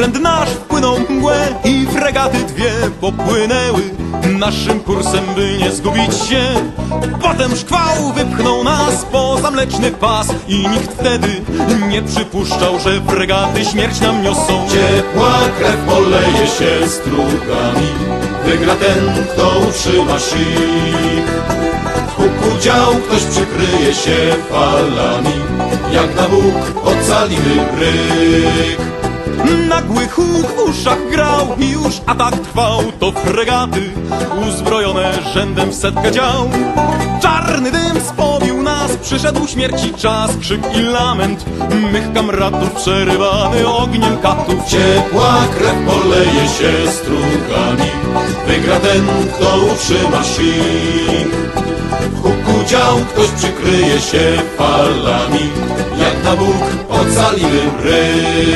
okręt nasz wpłynął mgłę i fregaty dwie popłynęły naszym kursem, by nie zgubić się. Potem szkwał wypchnął nas poza mleczny pas i nikt wtedy nie przypuszczał, że fregaty śmierć nam niosą. Ciepła krew poleje się strugami Wygra ten, kto utrzyma sik W huku dział ktoś przykryje się falami Jak na Bóg ocalimy bryk Nagły huk w uszach grał i już atak trwał. To fregaty uzbrojone rzędem w setkę dział. Czarny dym spowił nas, przyszedł śmierci czas. Krzyk i lament mych kamratów przerywany ogniem katów. Ciepła krew poleje się strugami Wygra ten, kto utrzyma sik W huku dział ktoś przykryje się falami Jak na Bóg ocalimy bryk